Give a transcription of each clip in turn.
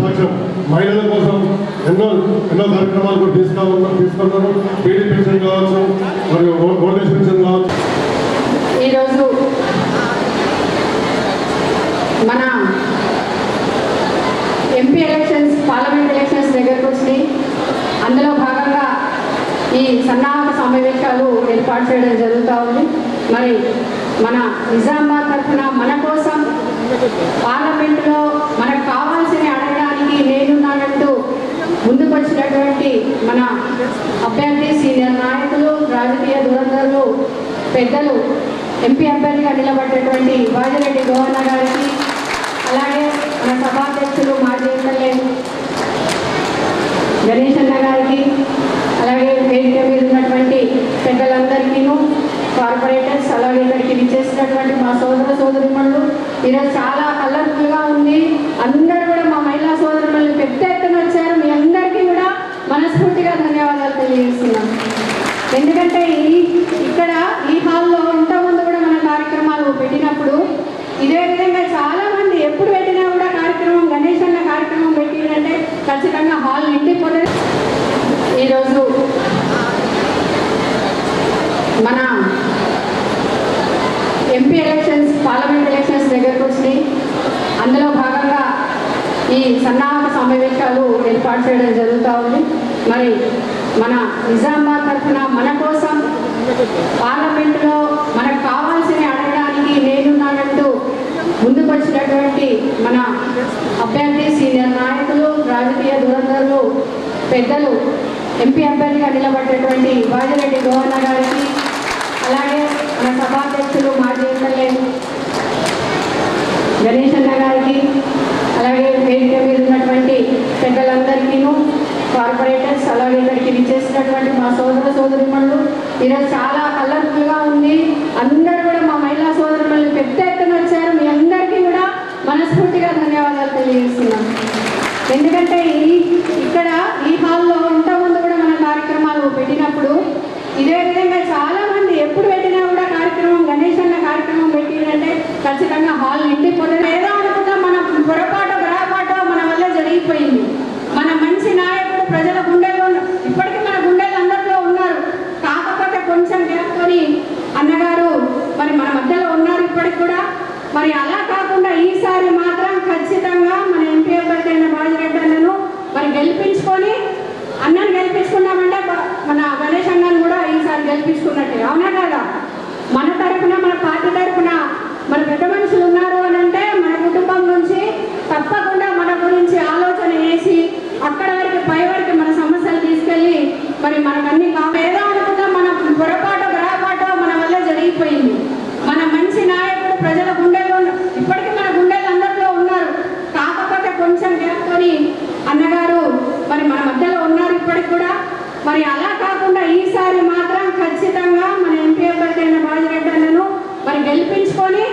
సంవత్సరం మహిళల కోసం ఎన్నో ఎన్నో కార్యక్రమాలు కూడా తీసుకున్నారు. తీసుకున్నారు పీడీ పెన్షన్ కావచ్చు మరియు ఓల్డేజ్ పెన్షన్ కావచ్చు. ఈరోజు మన ఎంపీ ఎలక్షన్స్ పార్లమెంట్ ఎలక్షన్స్ దగ్గరకు వచ్చి అందులో భాగంగా ఈ సన్నాహక సమావేశాలు ఏర్పాటు చేయడం జరుగుతూ ఉంది. మరి మన నిజామాబాద్ తరఫున మన కోసం పార్లమెంటులో మనకు కావాలి అడగడానికి నేనున్నానంటూ ముందుకు మన అభ్యర్థి సీనియర్ నాయకులు రాజకీయ దురంధరులు పెద్దలు ఎంపీ అభ్యర్థిగా నిలబడ్డటువంటి వాజిరెడ్డి గోవన్న గారికి అలాగే మన సభాధ్యక్షులు మాజీ ఎమ్మెల్యే గణేష్ అన్న గారికి అలాగే వేదిక మీద ఉన్నటువంటి పెద్దలందరికీను కార్పొరేటర్స్ అలాగే ఇక్కడికి విచ్చేసినటువంటి మా సోదర సోదరిమణులు. ఈరోజు చాలా కలర్ఫుల్గా ఉంది. అందరూ కూడా మా మహిళా సోదరులు పెద్ద ఎత్తున వచ్చారు. మీ అందరికీ కూడా మనస్ఫూర్తిగా ధన్యవాదాలు తెలియజేస్తున్నాం. ఎందుకంటే ఈ ఇక్కడ ఈ హాల్లో ఇంతకుముందు కూడా మన కార్యక్రమాలు పెట్టినప్పుడు ఇదే విధంగా చాలామంది ఎప్పుడు పెట్టినా కూడా కార్యక్రమం గణేష్ అన్న కార్యక్రమం పెట్టిందంటే ఖచ్చితంగా హాల్ నిండిపోతుంది. ఈరోజు మన ఎంపీ ఎలక్షన్స్ పార్లమెంట్ ఎలక్షన్స్ దగ్గరకు వచ్చినాయి అందులో భాగంగా ఈ సన్నాహక సమావేశాలు ఏర్పాటు చేయడం జరుగుతూ ఉంది. మరి మన నిజామాబాద్ తరఫున మన కోసం పార్లమెంటులో మనకు కావాల్సిన అడగడానికి నేనున్నానంటూ ముందుకు వచ్చినటువంటి మన అభ్యర్థి సీనియర్ నాయకులు రాజకీయ దురంధరులు పెద్దలు ఎంపీ అభ్యర్థిగా నిలబడ్డటువంటి బాజిరెడ్డి గోవన్న గారికి అలాగే మన సభాధ్యక్షులు మాజీ ఎమ్మెల్యే గణేష్ అన్న గారికి అలాగే వేదిక మీద ఉన్నటువంటి పెద్దలందరికీను కార్పొరేటర్స్ అలాగే ఇక్కడికి విచ్చేసినటువంటి మా సోదర సోదరిమణులు. ఈరోజు చాలా కలర్ఫుల్గా ఉంది. అందరూ కూడా మా మహిళా సోదరులు పెద్ద ఎత్తున వచ్చారు. మీ అందరికీ కూడా మనస్ఫూర్తిగా ధన్యవాదాలు తెలియజేస్తున్నాం. ఎందుకంటే ఈ ఇక్కడ ఈ హాల్లో ఇంతకుముందు కూడా మన కార్యక్రమాలు పెట్టినప్పుడు ఇదే విధంగా చాలా మంది ఎప్పుడు పెట్టినా కూడా కార్యక్రమం గణేష్ అన్న కార్యక్రమం పెట్టిందంటే ఖచ్చితంగా హాల్ నిండిపోతే కూడా. మరి అలా కాకుండా ఈసారి మాత్రం ఖచ్చితంగా మన ఎంపీ అభ్యర్థి అయిన బాజిరెడ్డి అన్నను మరి గెలిపించుకొని అన్నను గెలిపించుకున్నామంటే బ- మన గణేష్ అన్నను కూడా ఈసారి గెలిపించుకున్నట్టే అవునా కదా మన తరపున మన పార్టీ తరపున మన పెద్ద మనుషులు ఉన్నారు అని అంటే మన కుటుంబం నుంచి తప్పకుండా మన గురించి ఆలోచన చేసి అక్కడ వరకు పై వరకు మన సమస్యలు తీసుకెళ్ళి మరి మనకన్నీ కావాలి ఏదో అనుకుంటాం మన పొరపాటు గ్రహపాటు మన వల్ల జరిగిపోయింది మన మంచి నాయకుడు ప్రజల గుండెల్లో ఉన్న- ఇప్పటికీ మన గుండెలు అందరిలో ఉన్నారు కాకపోతే కొంచెం గ్యాప్తోని అన్నగారు మరి మన మధ్యలో ఉన్నారు ఇప్పటికి కూడా మరి అలా కాకుండా ఈసారి మాత్రం ఖచ్చితంగా మన ఎంపీ అభ్యర్థి అయిన బాజిరెడ్డి అన్నను మరి గెలిపించుకొని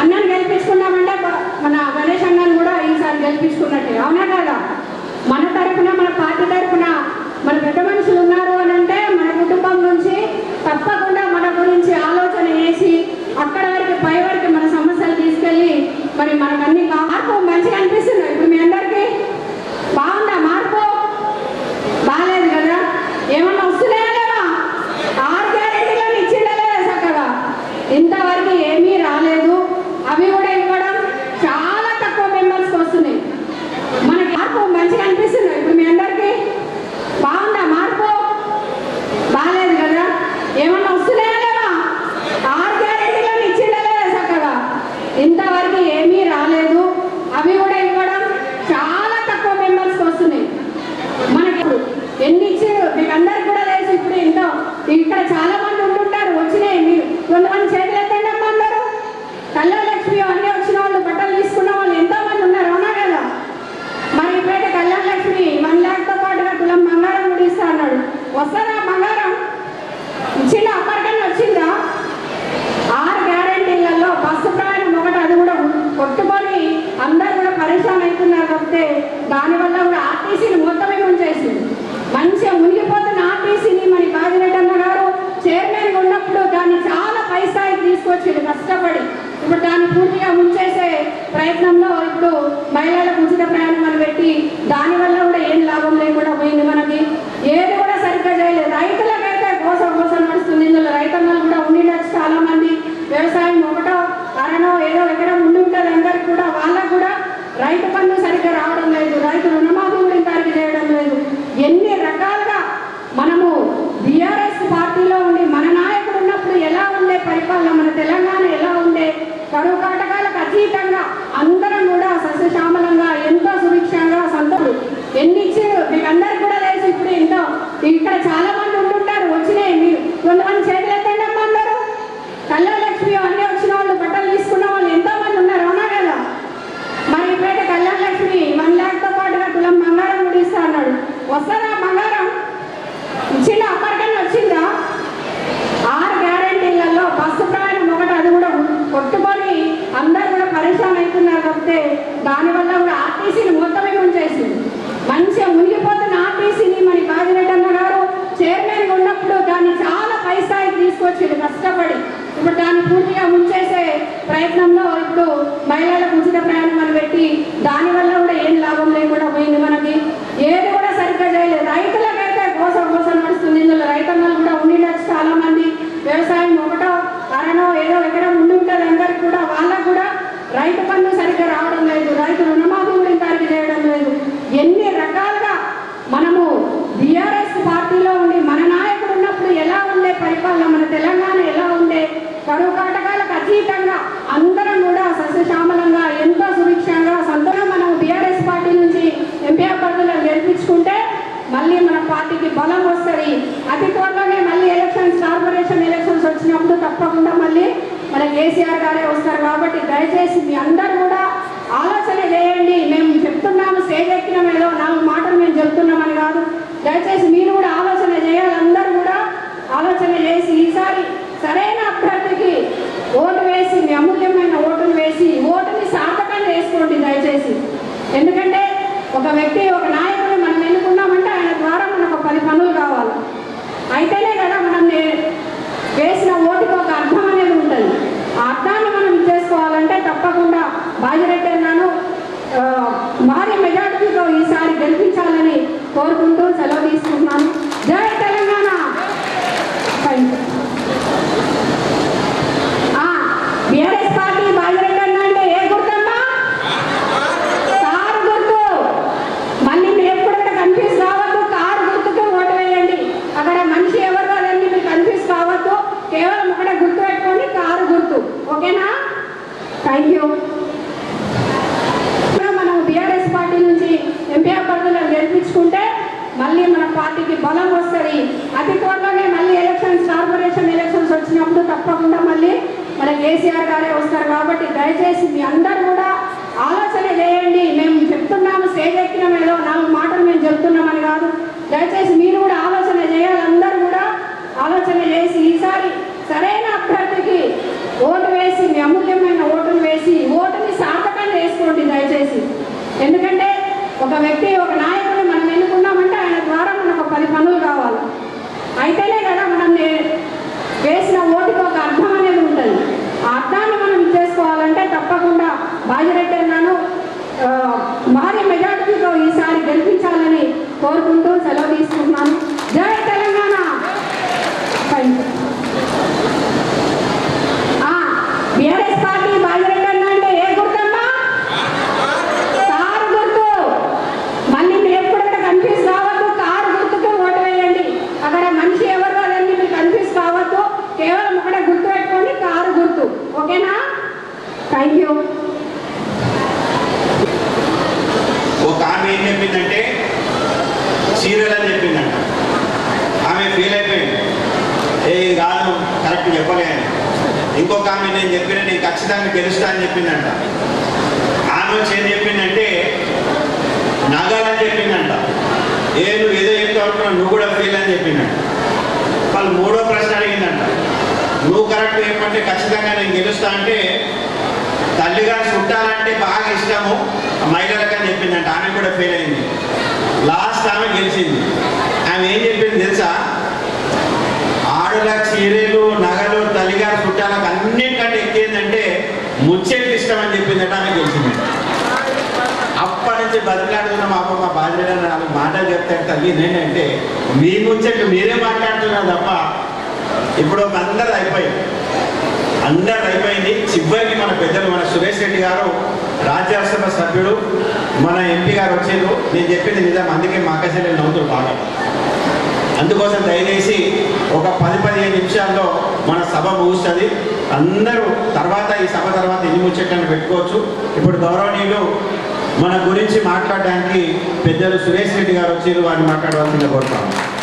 అన్నను గెలిపించుకున్నామంటే బ- మన గణేష్ అన్నను కూడా ఈసారి గెలిపించుకున్నట్టే అవునా కదా మన తరపున మన పార్టీ తరపున మన పెద్ద మనుషులు ఉన్నారు అని అంటే మన కుటుంబం నుంచి తప్పకుండా మన గురించి ఆలోచన చేసి అక్కడ వరకు పై వరకు మన సమస్యలు తీసుకెళ్ళి మరి మనకన్నీ కా- మార్పు మంచిగా అనిపిస్తుంది ఇప్పుడు మీ అందరికీ బాగుందా మార్పు రాలేదు కదా? ఏమన్నా వస్తున్నాయా లేవా ఆరు గ్యారెంటీలను ఇచ్చిందా లేదా చక్కగా. ఇంతవరకు ఏమీ రాలేదు. అవి కూడా ఇవ్వడం చాలా తక్కువ మెంబర్స్కి వస్తున్నాయి. మనకి మార్పు మంచిగా అనిపిస్తుంది ఇప్పుడు మీ అందరికీ బాగుందా మార్పు బాగాలేదు కదా ఏమన్నా వస్తున్నాయా లేవా ఆరు గ్యారెంటీలను ఇచ్చిందా లేదా చక్కగా ఇంతవరకు ఏమీ రాలేదు అవి కూడా ఇవ్వడం చాలా తక్కువ మెంబర్స్కి వస్తున్నాయి మనకి ఇప్పుడు ఎన్ని ఇచ్చారు మీకు అందరికి కూడా తెలుసు ఇప్పుడు ఇంత ఇక్కడ చాలా మంది ఉంటుంటారు వచ్చినాయి మీరు. కొంతమంది చేతులు ఎత్తండి అమ్మ అందరూ కళ్యాణ లక్ష్మి అన్నీ వచ్చిన వాళ్ళు బట్టలు తీసుకున్న వాళ్ళు ఎంతో మంది ఉన్నారు అవునా కదా మరి ఇప్పుడైతే కళ్యాణ లక్ష్మి వన్ ల్యాక్తో పాటుగా తులం బంగారం కూడా ఇస్తా అన్నాడు వస్తుందా బంగారం ఇచ్చిందా అప్పటికన్నా వచ్చిందా ఆరు గ్యారెంటీలలో బస్సు ప్రయాణం ఒకటి అది కూడా కొట్టుకొని అందరూ కూడా పరిశ్రమ అవుతున్నారు కాబట్టి దానివల్ల కూడా ఆర్టీసీని మొత్తమే ఉంచేసింది మంచిగా మునిగిపోతున్న ఆర్టీసీని మరి కాజిరెడ్డి అన్న గారు చైర్మన్ ఉన్నప్పుడు దాన్ని చాలా పై స్థాయికి తీసుకొచ్చింది కష్టపడి. ఇప్పుడు దాన్ని పూర్తిగా ఉంచేసే ప్రయత్నంలో ఇప్పుడు మహిళలకు ఉచిత ప్రయాణం అని పెట్టి దానివల్ల కూడా ఏం లాభం లేకుండా పోయింది మనకి ఏది కూడా సరిగ్గా చేయలేదు రైతులకైతే కోసం కోసం నడుస్తుంది ఇందులో రైతన్నలు కూడా ఉండిండొచ్చు చాలా మంది వ్యవసాయం ఒకటో అరనో ఏదో ఎకరం ఉండి ఉంటుంది అందరికి కూడా వాళ్ళకు కూడా రైతు పన్ను సరిగ్గా రావడం లేదు రైతు రుణమాఫీ కూడా ఇంతవరకు చేయడం లేదు ఎన్ని రకాలుగా మనము బీఆర్ఎస్ పార్టీలో ఉండి మన నాయకుడు ఉన్నప్పుడు ఎలా ఉండే పరిపాలన మన తెలంగాణ ఎలా ఉండే కరువు అతీతంగా అందరం కూడా సస్యశ్యామలంగా ఎంతో సుభిక్షంగా సంతోషం. ఎన్ని ఇచ్చారు మీకు అందరికి కూడా తెలుసు ఇప్పుడు ఎంతో ఇక్కడ చాలా మంది ఉంటుంటారు వచ్చినాయి మీరు. కొంతమంది చేతులు ఎత్తండి అమ్మ అందరూ. లక్ష్మి అన్నీ వచ్చిన వాళ్ళు బట్టలు తీసుకున్న వాళ్ళు ఎంతో మంది ఉన్నారు అవునా కదా? మరి ఇప్పుడైతే కళ్యాణ లక్ష్మి వన్ ల్యాక్తో పాటుగా కులం బంగారం కూడా ఇస్తా అన్నాడు. వస్తారా బంగారం? ఇచ్చిందా? అప్పటికన్నా వచ్చిందా? ఆరు గ్యారంటీలలో బస్సు ప్రయాణం ఒకటి అది కూడా కొట్టుకొని అందరు కూడా పరిశ్రమ అవుతున్నారు తప్పితే దానివల్ల కూడా ఆర్టీసీని మొత్తమే ఉంచేసింది మంచిగా మునిగిపోతున్న ఆర్టీసీని మరి కాజిరెడ్డి అన్న గారు చైర్మన్ ఉన్నప్పుడు దాన్ని చాలా పై స్థాయికి తీసుకొచ్చిండు కష్టపడి ఇప్పుడు దాన్ని పూర్తిగా ముంచేసే ప్రయత్నంలో ఇప్పుడు మహిళలకు ఉచిత ప్రయాణం అని పెట్టి దానివల్ల కూడా ఏం లాభం లేకుండా పోయింది మనకి ఏది కూడా సరిగ్గా చేయలేదు రైతులకైతే కోసం కోసం నడుస్తుంది ఇందులో రైతన్నలు కూడా ఉండిండొచ్చు చాలా మంది వ్యవసాయం ఒకటో అరనో ఏదో ఎకరం ఉండి ఉంటుంది అందరికి కూడా వాళ్ళకు కూడా రైతు పన్ను సరిగ్గా రావడం లేదు రైతు రుణమాఫీ కూడా ఇంతవరకు చేయడం లేదు ఎన్ని రకాలుగా మనము బీఆర్ఎస్ పార్టీలో ఉండి మన నాయకుడు ఉన్నప్పుడు ఎలా ఉండే పరిపాలన మన తెలంగాణ ఎలా ఉండే కరువు కాటకాలకు అతీతంగా అందరం కూడా సస్యశ్యామలంగా ఎంతో సుభిక్షంగా సంతోషంగా మనం బీఆర్ఎస్ పార్టీ నుంచి ఎంపీ అభ్యర్థులను గెలిపించుకుంటే మళ్ళీ మన పార్టీకి బలం వస్తుంది. అతి త్వరలోనే మళ్ళీ ఎలక్షన్స్ కార్పొరేషన్ ఎలక్షన్స్ వచ్చినప్పుడు తప్పకుండా మళ్ళీ మన కేసీఆర్ గారే వస్తారు కాబట్టి దయచేసి మీ అందరూ కూడా ఆలోచన చేయండి. మేము చెప్తున్నాము స్టేజ్ ఎక్కినాం ఏదో నాలుగు మాటలు మేము చెప్తున్నామని కాదు. దయచేసి మీరు కూడా ఆలోచన చేయాలి. అందరూ కూడా ఆలోచన చేసి ఈసారి సరైన అభ్యర్థికి ఓటు వేసి మీ అమూల్యమైన ఓటును వేసి ఓటుని సార్థకం చేసుకోండి దయచేసి. ఎందుకంటే ఒక వ్యక్తి ఒక నాయకుడు మన ద్వారా మనకు పది పనులు కావాలి. అయితేనే కదా మనం వేసిన ఓటుకు ఒక అర్థం అనేది ఉంటుంది. ఆ అర్థాన్ని మనం చేసుకోవాలంటే తప్పకుండా బాజిరెడ్డి అన్నాను భారీ మెజార్టీతో ఈసారి గెలిపించాలని కోరుకుంటూ సెలవు తీసుకుంటున్నాను. జై తెలంగాణ థ్యాంక్ యూ. ఆ, బీఆర్ఎస్ పార్టీ బాజిరెడ్డి అన్న అంటే ఏ గుర్తమ్మా కారు గుర్తు మళ్ళీ మీరు ఎప్పుడు కూడా కన్ఫ్యూజ్ కావద్దు కారు గుర్తుకు ఓటు వేయండి అక్కడ మనిషి ఎవరు అదండి మీరు కన్ఫ్యూజ్ కావద్దు కేవలం ఒకటే గుర్తు పెట్టుకోండి కారు గుర్తు ఓకేనా థ్యాంక్ యూ ఇప్పుడు మనం బీఆర్ఎస్ పార్టీ నుంచి ఎంపీ అభ్యర్థులను గెలిపించుకుంటే మళ్ళీ మన పార్టీకి బలం వస్తుంది అతి త్వరలోనే మళ్ళీ ఎలక్షన్స్ కార్పొరేషన్ ఎలక్షన్స్ వచ్చినప్పుడు తప్పకుండా మళ్ళీ మన కేసీఆర్ గారే వస్తారు కాబట్టి దయచేసి మీ అందరూ కూడా ఆలోచన చేయండి. మేము చెప్తున్నాము స్టేజ్ ఎక్కినాం ఏదో నాలుగు మాటలు మేము చెప్తున్నామని కాదు. దయచేసి మీరు కూడా ఆలోచన చేయాలి. అందరూ కూడా ఆలోచన చేసి ఈసారి సరైన అభ్యర్థికి ఓటు వేసి మీ అమూల్యమైన ఓటును వేసి ఓటుని సార్థకం చేసుకోండి దయచేసి. ఎందుకంటే ఒక వ్యక్తి ఒక నాయకుడిని మనం ఎన్నుకున్నామంటే ఆయన ద్వారా మనకు పది పనులు కావాలి. అయితేనే కదా మనం వేసిన ఓటుకు ఒక అర్థం అర్థాన్ని మనం చేసుకోవాలంటే తప్పకుండా బాజిరెడ్డి అన్నాను భారీ మెజార్టీతో ఈసారి గెలిపించాలని కోరుకుంటూ సెలవు తీసుకుంటున్నాను జై తెలంగాణ థ్యాంక్ యూ. ఆ, బీఆర్ఎస్ పార్టీ బాజిరెడ్డి అన్న అంటే ఏ గుర్తమ్మా కారు గుర్తు మళ్ళీ మీరు ఎప్పుడు కూడా కన్ఫ్యూజ్ కావద్దు కారు గుర్తుకు ఓటు వేయండి అక్కడ మనిషి ఎవరు అదండి మీరు కన్ఫ్యూజ్ కావద్దు కేవలం ఒకటే గుర్తు పెట్టుకోండి కారు గుర్తు ఓకేనా థ్యాంక్ యూ ఒక ఆమె ఏం చెప్పిందంటే సీరియల్ అని చెప్పిందంట ఆమె ఫీల్ అయిపోయింది. ఏ ఇది కాదు కరెక్ట్ చెప్పలే. ఇంకొక ఆమె నేను చెప్పిన నేను ఖచ్చితంగా గెలుస్తా అని చెప్పిందంట. ఆలోచన ఏం చెప్పిందంటే నగాలని చెప్పిందంట. ఏ నువ్వు ఏదో చెప్తా ఉంటున్నావు నువ్వు కూడా ఫీల్ అని చెప్పిందంట. వాళ్ళు మూడో ప్రశ్న అడిగిందంట. నువ్వు కరెక్ట్ చెప్పంటే ఖచ్చితంగా నేను గెలుస్తా అంటే తల్లిగారు చుట్టాలంటే బాగా ఇష్టము. మహిళలకని చెప్పిందంట ఆమె కూడా ఫెయిల్ అయింది. లాస్ట్ ఆమె గెలిచింది. ఆమె ఏం చెప్పింది తెలుసా? ఆడల చీరలు నగలు తల్లిగారు చుట్టాలకు అన్నిటికంటే ఎక్కువేందంటే ముచ్చేట్లు ఇష్టం అని చెప్పిందంట ఆమె గెలిచింది. అప్పటి నుంచి బతికాడుతున్న మా అమ్మ మా బాధ్యత నాకు మాటలు చెప్తాడు తల్లి నేనంటే మీ ముచ్చట్లు మీరే మాట్లాడుతున్నారు తప్ప ఇప్పుడు ఒక అందరూ అయిపోయి అందరు అయిపోయింది. చివరికి మన పెద్దలు మన సురేష్ రెడ్డి గారు రాజ్యసభ సభ్యుడు మన ఎంపీ గారు వచ్చారు నేను చెప్పింది నిజం అందుకే మా అక్కచెల్లి నవ్వుతూ బాగా. అందుకోసం దయచేసి ఒక పది పదిహేను నిమిషాల్లో మన సభ ముగుస్తుంది. అందరూ తర్వాత ఈ సభ తర్వాత ఎన్ని ముచ్చట్లను పెట్టుకోవచ్చు. ఇప్పుడు గౌరవనీయులు మన గురించి మాట్లాడడానికి పెద్దలు సురేష్ రెడ్డి గారు వచ్చారు వారిని మాట్లాడవలసిందిగా కోరుతాను